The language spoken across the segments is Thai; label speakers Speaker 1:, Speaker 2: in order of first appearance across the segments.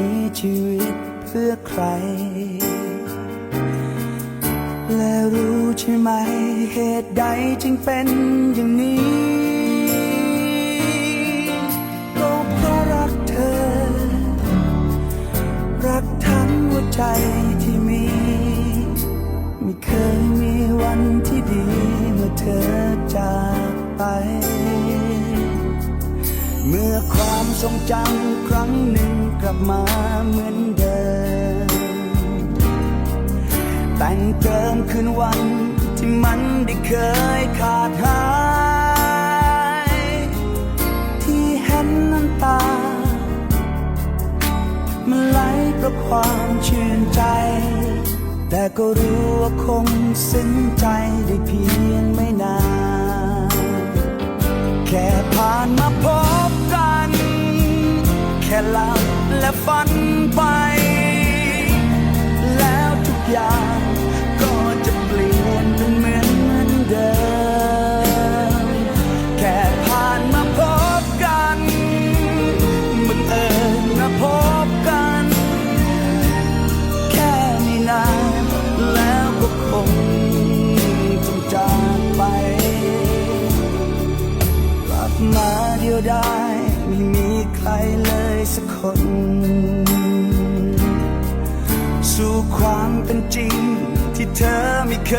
Speaker 1: มีชีวิตเพื่อใคร และรู้ใช่ไหมเหตุใดจึงเป็นอย่างนี้ก็เพราะรักเธอ รักทั้งหัวใจที่มี ไม่เคยมีวันที่ดีเมื่อเธอจากไป เมื่อ ทรงจำครั้งหนึ่งกลับมาเหมือนเดิม แต่งเติมคืนวันที่มันได้เคยขาดหาย ที่เห็นน้ำตา มันไหลเพราะความชื่นใจ แต่ก็รู้ว่าคงสิ้นใจได้เพียงไม่นานแค่ ฝันไป แล้วทุกอย่างก็จะเปลี่ยนเป็นเหมือนเดิม แค่ผ่านมาพบกันบังเอิญมาพบกัน แค่ไม่นานแล้วก็คงต้องจากไป กลับมาเดียวดายไม่มีใครเลย สักคน สู่ความเป็นจริงที่เธอไม่เค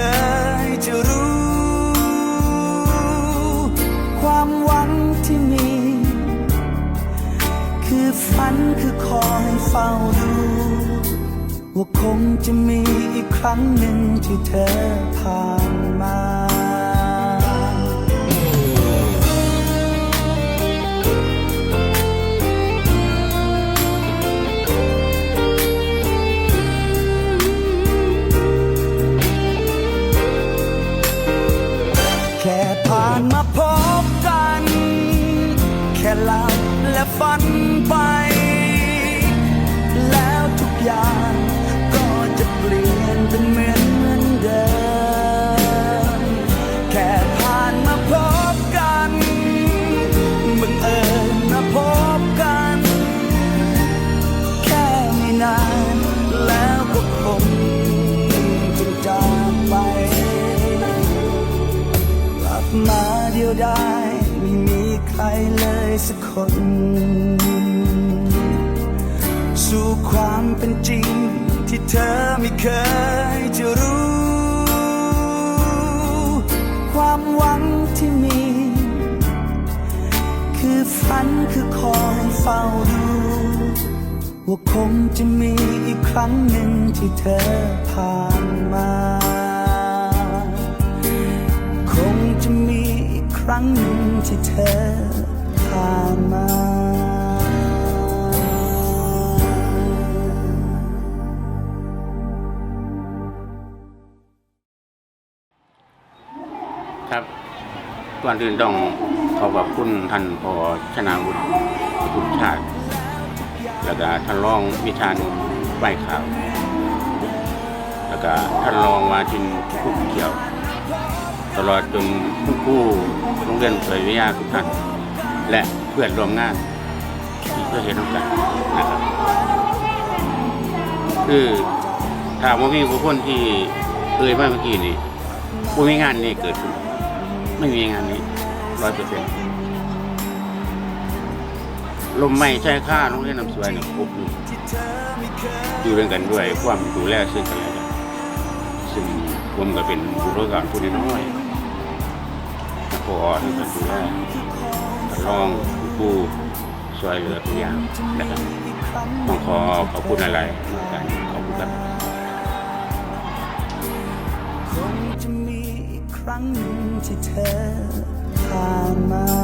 Speaker 1: ยจะรู้ ความหวังที่มี คือฝันคือคอยเฝ้าดู ว่าคงจะมีอีกครั้งหนึ่งที่เธอผ่านมา หลับและฝันไป แล้วทุกอย่างก็จะเปลี่ยนเป็นเหมือนเหมือนเดิม แค่ผ่านมาพบกันบังเอิญมาพบกัน แค่ไม่นานแล้วก็คงจะจากไป กลับมาเดียวดายไม่มีใคร เลยสักคน สู่ความเป็นจริงที่เธอไม่เคยจะรู้ ความหวังที่มี คือฝันคือคอยเฝ้าดูว่าคงจะมีอีกครั้งหนึ่งที่เธอผ่านมา คงจะมีอีกครั้งหนึ่งที่เธอ ผ่านมา
Speaker 2: ครับก่อนอื่นต้องขอขอบคุณท่านพอชนาวุฒิทุกชาติ แล้วก็ท่านรองวิชานุไหวข่าว แล้วก็ท่านรองวาทินผู้เกี่ยว ตลอดจนผู้กู้โรงเรียนเผยวิทยาทุกท่าน และเพื่อนร่วมงานที่เพื่อเห็นต้องกันนะครับ คือถามว่ามีผู้คนที่เอ่ยมาเมื่อกี้นี่ผู้มีงานนี่เกิดขึ้น ไม่มีงานนี้ร้อยเปอร์เซ็นต์ลมไม่ใช่ค่าโรงเรียนน้ำสวยเนี่ยครบอยู่อยู่ด้วยกันด้วยความดูแลซึ่งกันและกันซึ่งผมก็เป็นผู้รู้การผู้น้อยนักพอที่จะดูแล รองผู้ช่วยเหลือทุกอย่างนะครับต้องขอขอบคุณอะไรมากกันขอบคุณครับ
Speaker 1: คงจะมีครั้งหนึ่งที่เธอผ่านมา